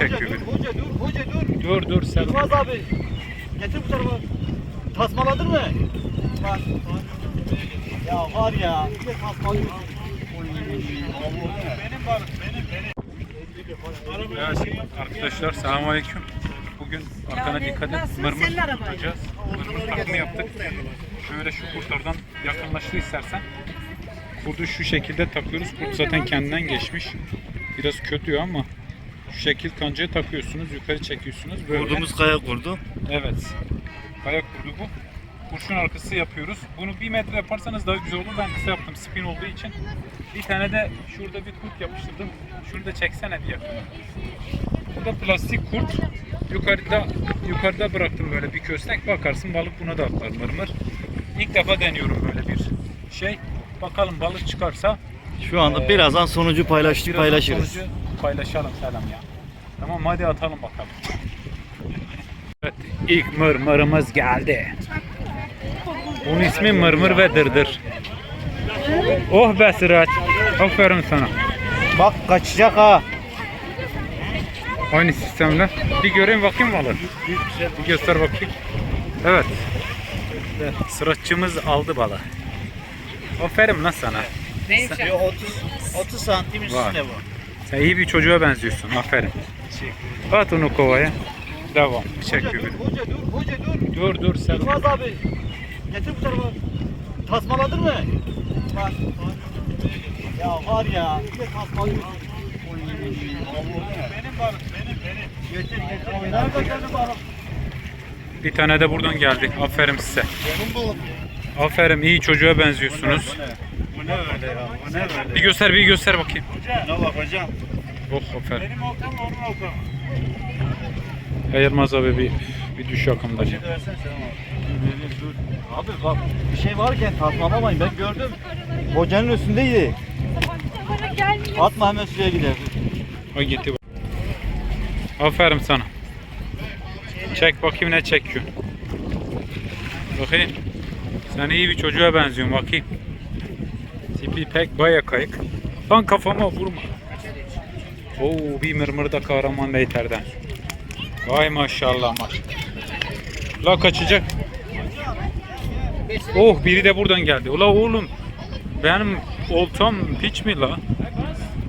çekiyor Hoca dur, hoca dur, hoca dur. Dur dur sen. Yılmaz abi. Getir bu tarafa. Tasmaladın mı? Var. Ya var ya. Bir de tasmalıyor. Benim var, benim, benim. Ya şimdi arkadaşlar selamünaleyküm. Bugün arkana dikkat et. Mırmır tutacağız. Mırmır takımı yaptık. Şöyle şu kurtlardan yakınlaştı istersen. Kurdu şu şekilde takıyoruz. Kurt zaten kendinden geçmiş. Biraz kötü ama şu şekil kancaya takıyorsunuz. Yukarı çekiyorsunuz. Böyle. Kurdumuz kaya kurdu. Evet. Kayak kurdu bu. Kurşun arkası yapıyoruz. Bunu bir metre yaparsanız daha güzel olur. Ben kısa yaptım spin olduğu için. Bir tane de şurada bir kurt yapıştırdım. Şunu da çeksene yakına. Bu da plastik kurt. Yukarıda yukarıda bıraktım böyle bir köstek. Bakarsın balık buna da atlar mırmır. İlk defa deniyorum böyle bir şey. Bakalım balık çıkarsa Şu anda Ee, birazdan sonucu paylaş, birazdan paylaşırız. sonucu paylaşalım selam ya. Tamam hadi atalım bakalım. Evet ilk mırmırımız geldi. Bunun ismi mırmır ve dırdır. Oh be Sıraç. Aferin sana. Bak kaçacak ha. Aynı sistemle. Bir göreyim bakayım balık. Bir göster bakayım. Evet. Sıraççımız aldı balığı. Aferin lan sana. Yo, 30 30 santim üstünde bu. Sen iyi bir çocuğa benziyorsun. Aferin. At onu kovaya. Devam. Çek gübür. Hoca dur, hoca dur. Dur dur sen. Yılmaz abi. Getir bu tarafa. Tasmaladın mı? Var. Ya var ya. Bir de tasmalıyor. Benim var, benim, benim. Getir, getir. Nerede geldi balık? Bir tane de buradan geldi. Aferin size. Benim balık. Aferin iyi çocuğa benziyorsunuz. Bu ne öyle ya? Bu ne böyle? Bir göster bir göster bakayım. Ne bak hocam? Oh aferin. Benim oltam onun oltam. Yılmaz abi bir, bir düş yakımda. Versene sen abi. Abi bak bir şey varken tasmalamayın ben gördüm. Hocanın üstündeydi. Atma hemen suya gider. Ay gitti. Aferin sana. Çek bakayım ne çekiyor. Bakayım. Sen iyi bir çocuğa benziyorsun bakayım. Tipi pek baya kayık. Lan kafama vurma. Oo bir mırmır da kahraman beyterden. Vay maşallah maşallah. La kaçacak. Oh biri de buradan geldi. Ula oğlum benim oltam hiç mi la?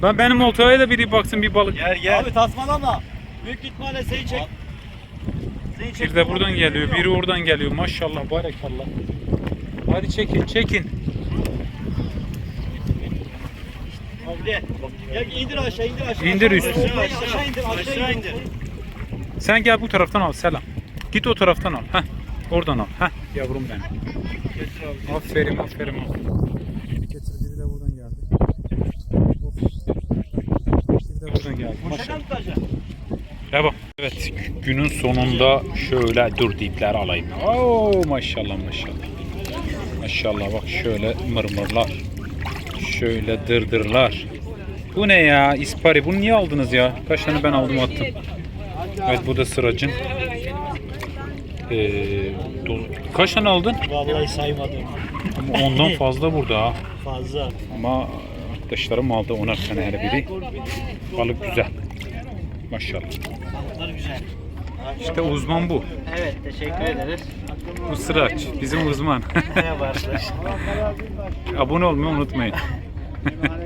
Ben benim oltaya da biri baksın bir balık. Gel gel. Abi tasmalama. Büyük ihtimalle seni çek. Seni çek. Bir de buradan geliyor, biri oradan geliyor. Maşallah, barekallah. Hadi çekin, çekin. Ya indir aşağı indir aşağı. İndir üstüne. Aşağı, aşağı indir aşağı indir. Sen gel bu taraftan al, selam. Git o taraftan al. Heh, oradan al. Heh, yavrum benim. Aferin, aferin. Getir, biri de buradan geldi. Biri de buradan geldi. Tutacaksın? Devam. Evet, günün sonunda şöyle dur dipler alayım. Oo maşallah maşallah. Maşallah bak şöyle mırmırlar. Şöyle dırdırlar. Bu ne ya? İspari. Bunu niye aldınız ya? Kaç tane ben aldım attım. Evet bu da sıracın. Ee, Kaç tane aldın? Vallahi saymadım. Ama ondan fazla burada ha. Fazla. Ama arkadaşlarım aldı onar tane her biri. Balık güzel. Maşallah. Balıklar güzel. İşte uzman bu. Evet teşekkür ederiz. Bu sıraç. Bizim uzman. Merhaba arkadaşlar. Abone olmayı unutmayın.